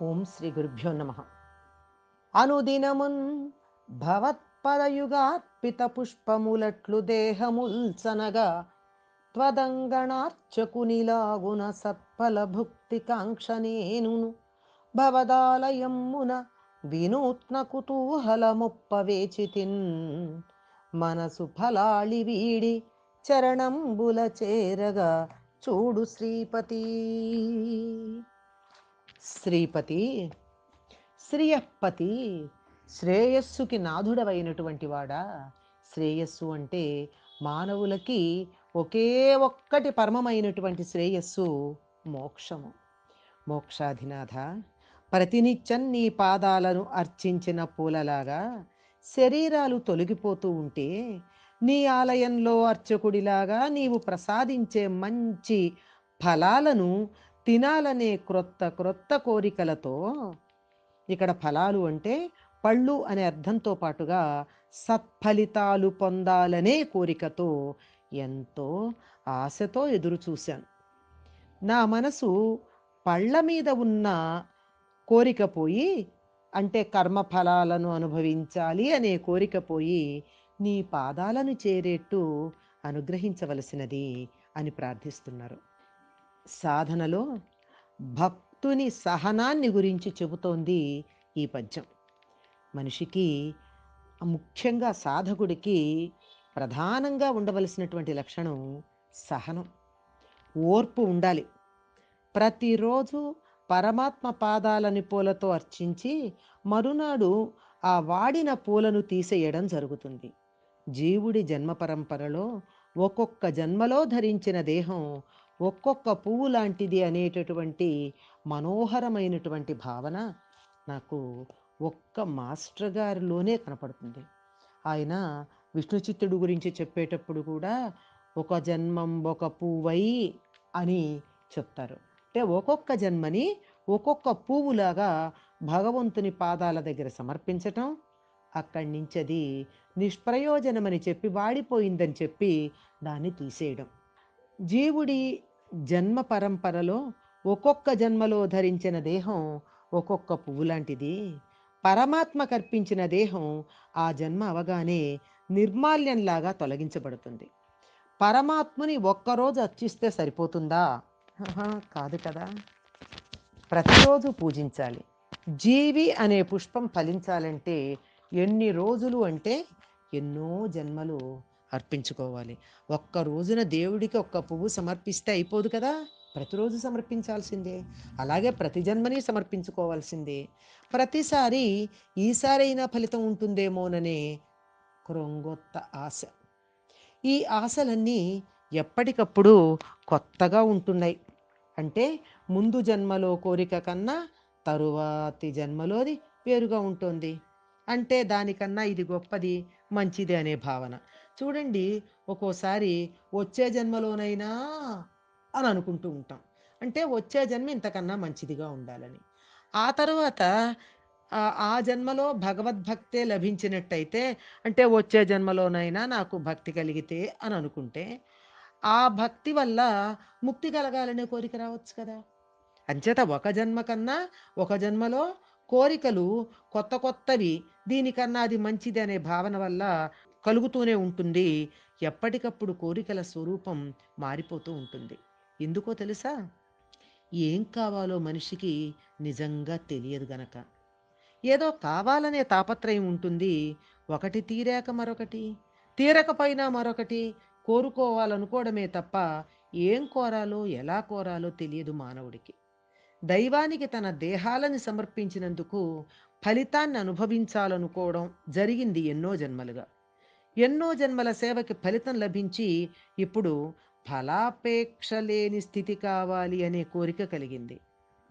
ఓం శ్రీ గురుభ్యో నమ. అనుదినమున్ భవత్పదయుగార్పిత పుష్పములట్లు దేహముల్సనగా త్వదంగణార్చకునిలాగున సత్ఫల భుక్తి కాంక్షనేనును భవదాలయమ్మున వినూత్న కుతూహలముప్ప వేచితిన్ మనసు ఫలాళి వీడి చరణంబుల చేరగా చూడు శ్రీపతి. శ్రీపతి శ్రీయపతి శ్రేయస్సుకి నాథుడవైనటువంటి వాడా? శ్రేయస్సు అంటే మానవులకి ఒకే ఒక్కటి పరమమైనటువంటి శ్రేయస్సు మోక్షము. మోక్షాధినాథ ప్రతినిత్యం నీ పాదాలను అర్చించిన పూలలాగా శరీరాలు తొలగిపోతూ ఉంటే నీ ఆలయంలో అర్చకుడిలాగా నీవు ప్రసాదించే మంచి ఫలాలను తినాలనే క్రొత్త క్రొత్త కోరికలతో ఇక్కడ ఫలాలు అంటే పళ్ళు అనే అర్థంతో పాటుగా సత్ఫలితాలు పొందాలనే కోరికతో ఎంతో ఆశతో ఎదురు చూశాను. నా మనసు పళ్ళ మీద ఉన్న కోరిక పోయి అంటే కర్మఫలాలను అనుభవించాలి అనే కోరిక పోయి నీ పాదాలను చేరేట్టు అనుగ్రహించవలసినది అని ప్రార్థిస్తున్నారు. సాధనలో భక్తుని సహనాన్ని గురించి చెబుతోంది ఈ పద్యం. మనిషికి ముఖ్యంగా సాధకుడికి ప్రధానంగా ఉండవలసినటువంటి లక్షణం సహనం. ఓర్పు ఉండాలి. ప్రతిరోజు పరమాత్మ పాదాలని పూలతో అర్చించి మరునాడు ఆ వాడిన పూలను తీసేయడం జరుగుతుంది. జీవుడి జన్మ పరంపరలో ఒక్కొక్క జన్మలో ధరించిన దేహం ఒక్కొక్క పువ్వు లాంటిది అనేటటువంటి మనోహరమైనటువంటి భావన నాకు ఒక్క మాస్టర్ గారిలోనే కనపడుతుంది. ఆయన విష్ణు చిత్తుడు గురించి చెప్పేటప్పుడు కూడా ఒక జన్మం ఒక పువ్వై అని చెప్తారు. అంటే ఒక్కొక్క జన్మని ఒక్కొక్క పువ్వులాగా భగవంతుని పాదాల దగ్గర సమర్పించటం అక్కడి నుంచి అది నిష్ప్రయోజనమని చెప్పి వాడిపోయిందని చెప్పి దాన్ని తీసేయడం. జీవుడి జన్మ పరంపరలో ఒక్కొక్క జన్మలో ధరించిన దేహం ఒక్కొక్క పువ్వు లాంటిది పరమాత్మ కర్పించిన దేహం ఆ జన్మ అవగానే నిర్మాల్యంలాగా తొలగించబడుతుంది. పరమాత్మని ఒక్కరోజు అర్చిస్తే సరిపోతుందా? కాదు కదా. ప్రతిరోజు పూజించాలి. జీవి అనే పుష్పం ఫలించాలంటే ఎన్ని రోజులు అంటే ఎన్నో జన్మలు అర్పించుకోవాలి. ఒక్క రోజున దేవుడికి ఒక్క పువ్వు సమర్పిస్తే అయిపోదు కదా? ప్రతిరోజు సమర్పించాల్సిందే. అలాగే ప్రతి జన్మని సమర్పించుకోవాల్సిందే. ప్రతిసారి ఈసారైనా ఫలితం ఉంటుందేమోననే క్రొంగొత్త ఆశ. ఈ ఆశలన్నీ ఎప్పటికప్పుడు కొత్తగా ఉంటున్నాయి. అంటే ముందు జన్మలో కోరిక కన్నా తరువాతి జన్మలోది వేరుగా ఉంటుంది. అంటే దానికన్నా ఇది గొప్పది మంచిది అనే భావన. చూడండి ఒక్కోసారి వచ్చే జన్మలోనైనా అని అనుకుంటూ ఉంటాం. అంటే వచ్చే జన్మ ఇంతకన్నా మంచిదిగా ఉండాలని. ఆ తర్వాత ఆ జన్మలో భగవద్భక్తే లభించినట్టయితే అంటే వచ్చే జన్మలోనైనా నాకు భక్తి కలిగితే అని అనుకుంటే ఆ భక్తి వల్ల ముక్తి కలగాలనే కోరిక రావచ్చు కదా! అంచేత ఒక జన్మ కన్నా ఒక జన్మలో కోరికలు కొత్త కొత్తవి దీనికన్నా అది మంచిది అనే భావన వల్ల కలుగుతూనే ఉంటుంది. ఎప్పటికప్పుడు కోరికల స్వరూపం మారిపోతూ ఉంటుంది. ఎందుకో తెలుసా? ఏం కావాలో మనిషికి నిజంగా తెలియదు గనక. ఏదో కావాలనే తాపత్రయం ఉంటుంది. ఒకటి తీరాక మరొకటి తీరకపోయినా మరొకటి కోరుకోవాలనుకోవడమే తప్ప ఏం కోరాలో ఎలా కోరాలో తెలియదు మానవుడికి. దైవానికి తన దేహాలను సమర్పించినందుకు ఫలితాన్ని అనుభవించాలనుకోవడం జరిగింది ఎన్నో జన్మలుగా. ఎన్నో జన్మల సేవకి ఫలితం లభించి ఇప్పుడు ఫలాపేక్ష లేని స్థితి కావాలి అనే కోరిక కలిగింది.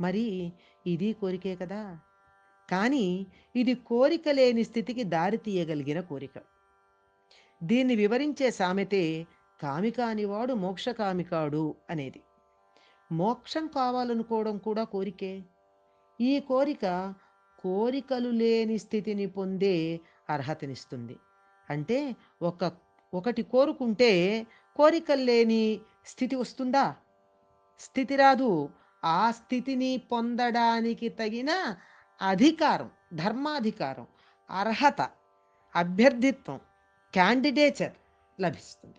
మరి ఇది కోరికే కదా? కానీ ఇది కోరిక లేని స్థితికి దారి తీయగలిగిన కోరిక. దీన్ని వివరించే సామెతే కామికానివాడు మోక్షకామికాడు అనేది. మోక్షం కావాలనుకోవడం కూడా కోరికే. ఈ కోరిక కోరికలు లేని స్థితిని పొందే అర్హతనిస్తుంది. అంటే ఒక ఒకటి కోరుకుంటే కోరికలు లేని స్థితి వస్తుందా? స్థితి రాదు. ఆ స్థితిని పొందడానికి తగిన అధికారం ధర్మాధికారం అర్హత అభ్యర్థిత్వం క్యాండిడేచర్ లభిస్తుంది.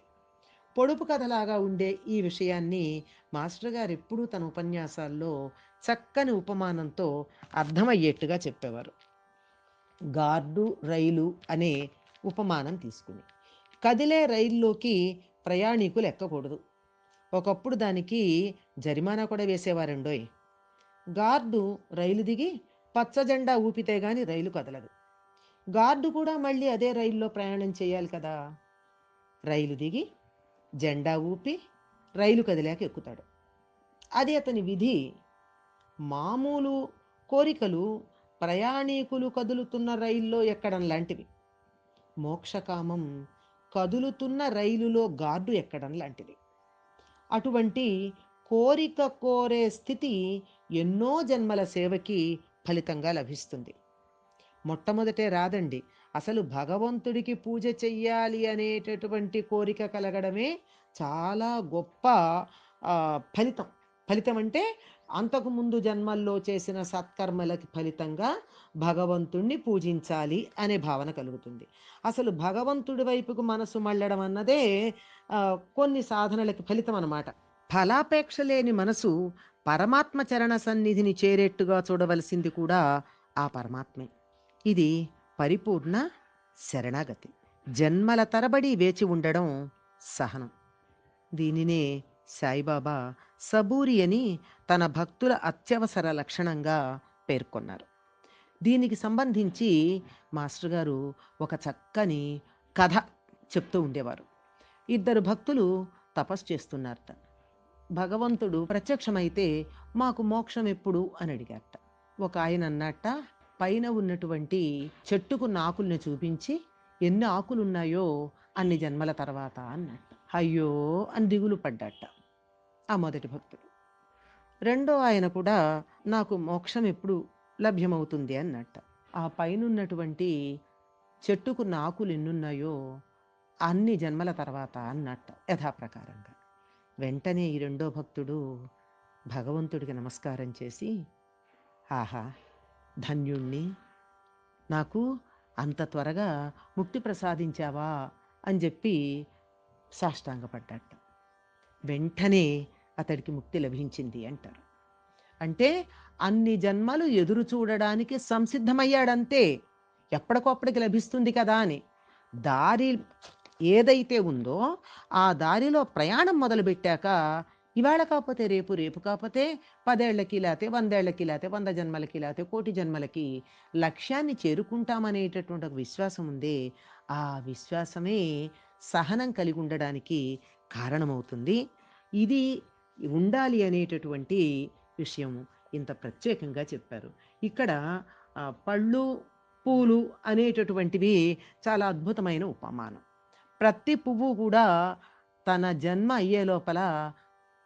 పొడుపు కథలాగా ఉండే ఈ విషయాన్ని మాస్టర్ గారు ఎప్పుడూ తన ఉపన్యాసాల్లో చక్కని ఉపమానంతో అర్థమయ్యేట్టుగా చెప్పేవారు. గార్డు రైలు అనే ఉపమానం తీసుకుని. కదిలే రైల్లోకి ప్రయాణికులు ఎక్కకూడదు. ఒకప్పుడు దానికి జరిమానా కూడా వేసేవారండోయ్. గార్డు రైలు దిగి పచ్చ జెండా ఊపితే గాని రైలు కదలదు. గార్డు కూడా మళ్ళీ అదే రైల్లో ప్రయాణం చేయాలి కదా. రైలు దిగి జెండా ఊపి రైలు కదిలాక ఎక్కుతాడు. అది అతని విధి. మామూలు కోరికలు ప్రయాణీకులు కదులుతున్న రైల్లో ఎక్కడం లాంటివి. మోక్షకామం కదులుతున్న రైలులో గార్డు ఎక్కడం లాంటిది. అటువంటి కోరిక కోరే స్థితి ఎన్నో జన్మల సేవకి ఫలితంగా లభిస్తుంది. మొట్టమొదటే రాదండి. అసలు భగవంతుడికి పూజ చెయ్యాలి అనేటటువంటి కోరిక కలగడమే చాలా గొప్ప ఫలితం. ఫలితం అంటే అంతకుముందు జన్మల్లో చేసిన సత్కర్మలకి ఫలితంగా భగవంతుణ్ణి పూజించాలి అనే భావన కలుగుతుంది. అసలు భగవంతుడి వైపుకు మనసు మళ్ళడం అన్నదే కొన్ని సాధనలకి ఫలితం అన్నమాట. ఫలాపేక్ష లేని మనసు పరమాత్మ చరణ సన్నిధిని చేరేట్టుగా చూడవలసింది కూడా ఆ పరమాత్మే. ఇది పరిపూర్ణ శరణాగతి. జన్మల తరబడి వేచి ఉండడం సహనం. దీనినే సాయిబాబా సబూరి అని తన భక్తుల అత్యవసర లక్షణంగా పేర్కొన్నారు. దీనికి సంబంధించి మాస్టర్ గారు ఒక చక్కని కథ చెప్తూ ఉండేవారు. ఇద్దరు భక్తులు తపస్సు చేస్తున్నారట. భగవంతుడు ప్రత్యక్షమైతే మాకు మోక్షం ఎప్పుడు అని అడిగారట. ఒక ఆయన అన్నట్ట పైన ఉన్నటువంటి చెట్టుకు నాకుల్ని చూపించి ఎన్ని ఆకులు ఉన్నాయో అన్ని జన్మల తర్వాత అన్నట్ట. అయ్యో అని దిగులు పడ్డట ఆ మొదటి భక్తుడు. రెండో ఆయన కూడా నాకు మోక్షం ఎప్పుడు లభ్యమవుతుంది అన్నట్ట. ఆ పైన ఉన్నటువంటి చెట్టుకు నాకులు ఎన్నున్నాయో అన్ని జన్మల తర్వాత అన్నట్ట యథాప్రకారంగా. వెంటనే ఈ రెండో భక్తుడు భగవంతుడికి నమస్కారం చేసి ఆహా ధన్యుణ్ణి. నాకు అంత త్వరగా ముక్తి ప్రసాదించావా అని చెప్పి సాష్టాంగపడ్డట వెంటనే అతడికి ముక్తి లభించింది అంటారు. అంటే అన్ని జన్మలు ఎదురు చూడడానికి సంసిద్ధమయ్యాడంతే. ఎప్పటికప్పటికి లభిస్తుంది కదా అని. దారి ఏదైతే ఉందో ఆ దారిలో ప్రయాణం మొదలుపెట్టాక ఇవాళ కాకపోతే రేపు రేపు కాకపోతే పదేళ్ళకి లేకపోతే వందేళ్ళకి లేతే వంద జన్మలకి లేకపోతే కోటి జన్మలకి లక్ష్యాన్ని చేరుకుంటామనేటటువంటి ఒక విశ్వాసం ఉందే ఆ విశ్వాసమే సహనం కలిగి ఉండడానికి కారణమవుతుంది. ఇది ఉండాలి అనేటటువంటి విషయం ఇంత ప్రత్యేకంగా చెప్పారు. ఇక్కడ పళ్ళు పూలు అనేటటువంటివి చాలా అద్భుతమైన ఉపమానం. ప్రతి పువ్వు కూడా తన జన్మ అయ్యే లోపల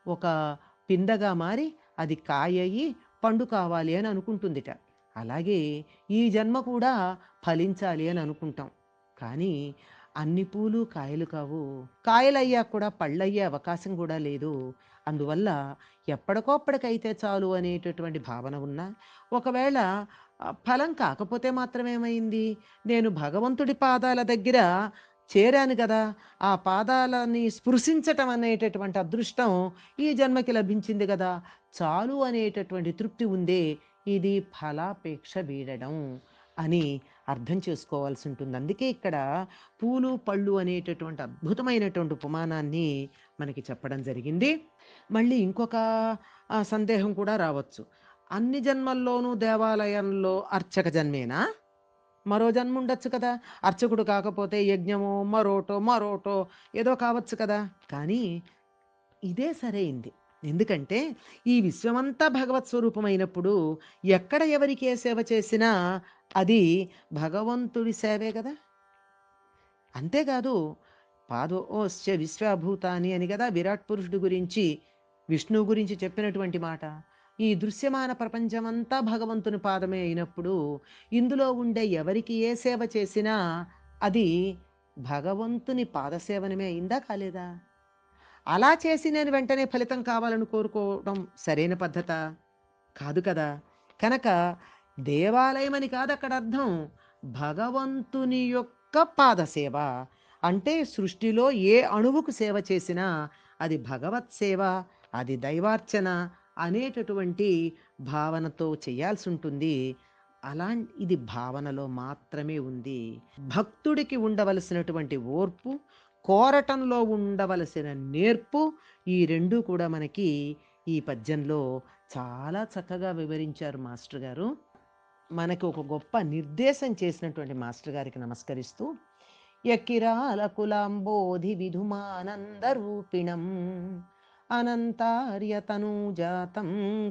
ఒక పిందగా మారి అది కాయయి పండు కావాలి అని అనుకుంటుందిట. అలాగే ఈ జన్మ కూడా ఫలించాలి అని అనుకుంటాం. కానీ అన్ని పూలు కాయలు కావు. కాయలయ్యాక కూడా పళ్ళయ్యే అవకాశం కూడా లేదు. అందువల్ల ఎప్పటికోప్పటికైతే చాలు అనేటటువంటి భావన ఉన్నా ఒకవేళ ఫలం కాకపోతే మాత్రమేమైంది? నేను భగవంతుడి పాదాల దగ్గర చేరాను కదా. ఆ పాదాలని స్పృశించటం అనేటటువంటి అదృష్టం ఈ జన్మకి లభించింది కదా. చాలు అనేటటువంటి తృప్తి ఉందే. ఇది ఫలాపేక్ష వీడడం అని అర్థం చేసుకోవాల్సి ఉంటుంది. అందుకే ఇక్కడ పూలు పళ్ళు అనేటటువంటి అద్భుతమైనటువంటి ఉపమానాన్ని మనకి చెప్పడం జరిగింది. మళ్ళీ ఇంకొక సందేహం కూడా రావచ్చు. అన్ని జన్మల్లోనూ దేవాలయంలో అర్చక జన్మేనా? మరో జన్మ ఉండొచ్చు కదా. అర్చకుడు కాకపోతే యజ్ఞమో మరోటో మరోటో ఏదో కావచ్చు కదా. కానీ ఇదే సరైంది. ఎందుకంటే ఈ విశ్వమంతా భగవత్ స్వరూపమైనప్పుడు ఎక్కడ ఎవరికి ఏ సేవ చేసినా అది భగవంతుడి సేవే కదా. అంతేకాదు పాదోశ్చ విశ్వభూతాని అని కదా విరాట్ పురుషుడి గురించి విష్ణువు గురించి చెప్పినటువంటి మాట. ఈ దృశ్యమాన ప్రపంచమంతా భగవంతుని పాదమే అయినప్పుడు ఇందులో ఉండే ఎవరికి ఏ సేవ చేసినా అది భగవంతుని పాదసేవనమే అయిందా కాలేదా? అలా చేసి నేను వెంటనే ఫలితం కావాలని కోరుకోవడం సరైన పద్ధత? కాదు కదా. కనుక దేవాలయం అని కాదు అక్కడ అర్థం భగవంతుని యొక్క పాదసేవ. అంటే సృష్టిలో ఏ అణువుకు సేవ చేసినా అది భగవత్ సేవ అది దైవార్చన అనేటటువంటి భావనతో చేయాల్సి ఉంటుంది అలా ఇది భావనలో మాత్రమే ఉంది. భక్తుడికి ఉండవలసినటువంటి ఓర్పు కోరటంలో ఉండవలసిన నేర్పు ఈ రెండు కూడా మనకి ఈ పద్యంలో చాలా చక్కగా వివరించారు మాస్టర్ గారు. మనకు ఒక గొప్ప నిర్దేశం చేసినటువంటి మాస్టర్ గారికి నమస్కరిస్తూ యకిరాల కులాంబోధి విధుమానందరూపిణం అనంతార్యతనూజాతం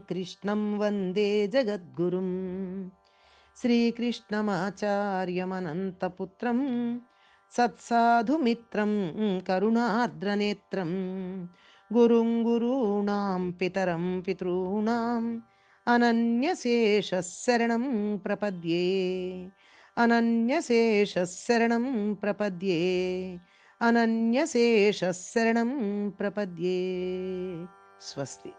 కృష్ణం వందే జగద్గురుం శ్రీకృష్ణమాచార్యమనంతపుత్రం సత్సాధుమిత్రం కరుణార్ద్రనేత్రం గురుం గురూణాం పితరం పితॄణాం అనన్యశేషశరణం ప్రపద్యే అనన్యశేషశరణం അനന്യശേഷ ശരണം പ്രപദ്യേ. സ്വസ്തി.